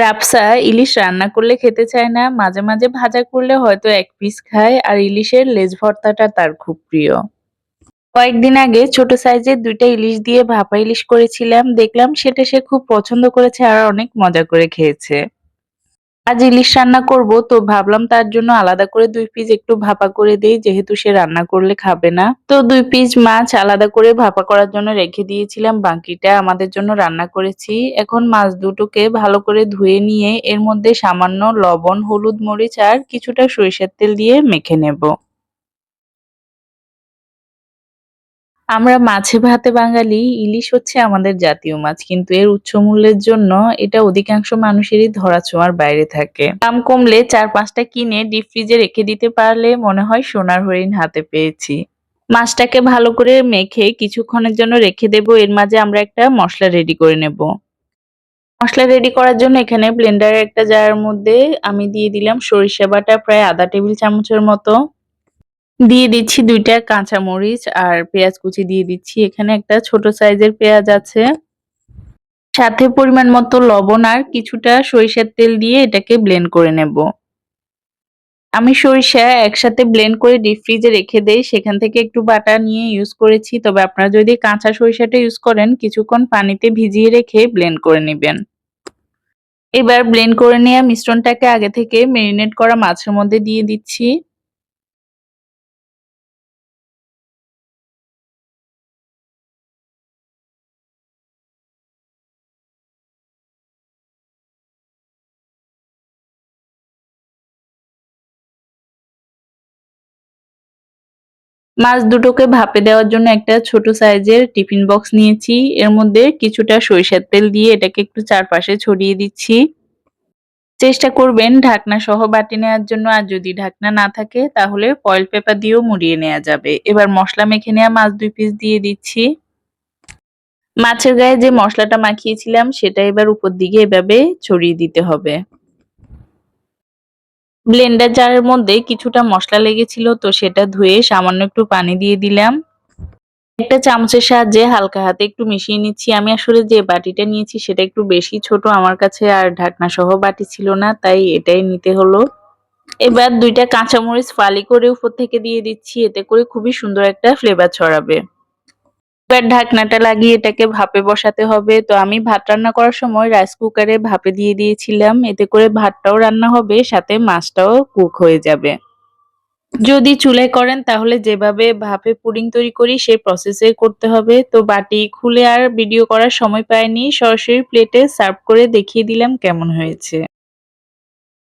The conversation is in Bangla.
রাফসা ইলিশ রান্না করলে খেতে চায় না, মাঝে মাঝে ভাজা করলে হয়তো এক পিস খায়, আর ইলিশের লেজ ভর্তাটা তার খুব প্রিয়। কয়েকদিন আগে ছোট সাইজের দুইটা ইলিশ দিয়ে ভাপা ইলিশ করেছিলাম, দেখলাম সেটা সে খুব পছন্দ করেছে আর অনেক মজা করে খেয়েছে। আজ ইলিশ রান্না করব, তো ভাবলাম তার জন্য আলাদা করে দুই পিস একটু ভাপা করে দেই, যেহেতু সে রান্না করলে খাবে না। তো দুই পিস মাছ আলাদা করে ভাপা করার জন্য রেখে দিয়েছিলাম, বাকিটা আমাদের জন্য রান্না করেছি। এখন মাছ দুটোকে ভালো করে ধুয়ে নিয়ে এর মধ্যে সামান্য লবণ, হলুদ মরিচ আর কিছুটা সরিষার তেল দিয়ে মেখে নেব। আমরা মাছে ভাতে বাঙালি, ইলিশ হচ্ছে আমাদের জাতীয় মাছ, কিন্তু এর উচ্চ মূল্যের জন্য এটা অধিকাংশ মানুষেরই ধরা ছোঁয়ার বাইরে থাকে। দাম কমলে চার পাঁচটা কিনে ডিপ ফ্রিজে রেখে দিতে পারলে মনে হয় সোনার হরিণ হাতে পেয়েছি। মাছটাকে ভালো করে মেখে কিছুক্ষণের জন্য রেখে দেব, এর মাঝে আমরা একটা মশলা রেডি করে নেব। মশলা রেডি করার জন্য এখানে ব্লেন্ডারের একটা জারের মধ্যে আমি দিয়ে দিলাম সরিষা বাটা, প্রায় আধা টেবিল চামচের মতো। দিয়ে দিচ্ছি দুইটা কাঁচামরিচ আর পেঁয়াজ কুচি দিয়ে দিচ্ছি। এখানে একটা ছোট সাইজের পেঁয়াজ আছে। সাথে পরিমাণ মতো লবণ আর কিছুটা সরিষার তেল দিয়ে এটাকে ব্লেন্ড করে নেব। আমি সরিষা একসাথে ব্লেন্ড করে ডিপ ফ্রিজে রেখে দেই। সেখান থেকে একটু বাটা নিয়ে ইউজ করেছি। তবে আপনারা যদি কাঁচা সরিষাটা ইউজ করেন, কিছুক্ষণ পানিতে ভিজিয়ে রেখে ব্লেন্ড করে নেবেন। এবার ব্লেন্ড করে নেওয়া মিশ্রণটাকে আগে থেকে মেরিনেট করা মাছের মধ্যে দিয়ে দিচ্ছি। মাছ দুটোকে ভাপে দেওয়ার জন্য একটা ছোট সাইজের টিফিন বক্স নিয়েছি। এর মধ্যে কিছুটা সরিষার তেল দিয়ে এটাকে একটু চারপাশে ছড়িয়ে দিচ্ছি। চেষ্টা করবেন ঢাকনা সহ বাটি নেওয়ার জন্য, আর যদি ঢাকনা না থাকে তাহলে ফয়েল পেপার দিয়েও মুড়িয়ে নেওয়া যাবে। এবার মশলা মেখে নেওয়া মাছ দুই পিস দিয়ে দিচ্ছি। মাছের গায়ে যে মশলাটা মাখিয়েছিলাম, সেটা এবার উপর দিকে এভাবে ছড়িয়ে দিতে হবে। ব্লেন্ডার জারের মধ্যে কিছুটা মশলা লেগেছিল, তো সেটা ধুয়ে সামান্য একটু পানি দিয়ে দিলাম। একটা চামচের সাহায্যে হালকা হাতে একটু মিশিয়ে নিচ্ছি। আমি আসলে যে বাটিটা নিয়েছি সেটা একটু বেশি ছোট, আমার কাছে আর ঢাকনা সহ বাটি ছিল না, তাই এটাই নিতে হলো। এবার দুইটা কাঁচামরিচ ফালি করে উপর থেকে দিয়ে দিচ্ছি, এতে করে খুবই সুন্দর একটা ফ্লেভার ছড়াবে। এবার ঢাকনাটা লাগিয়ে এটাকে ভাপে বসাতে হবে। তো আমি ভাত রান্না করার সময় রাইস কুকারে ভাপে দিয়ে দিয়েছিলাম। এতে করে ভাতটাও রান্না হবে, সাথে মাছটাও কুক হয়ে যাবে। যদি চুলায় করেন তাহলে যেভাবে ভাপে পুডিং তৈরি করি, সেই প্রসেসে করতে হবে। তো বাটি খুলে আর ভিডিও করার সময় পাইনি। সরাসরি প্লেটে সার্ভ করে দেখিয়ে দিলাম কেমন হয়েছে।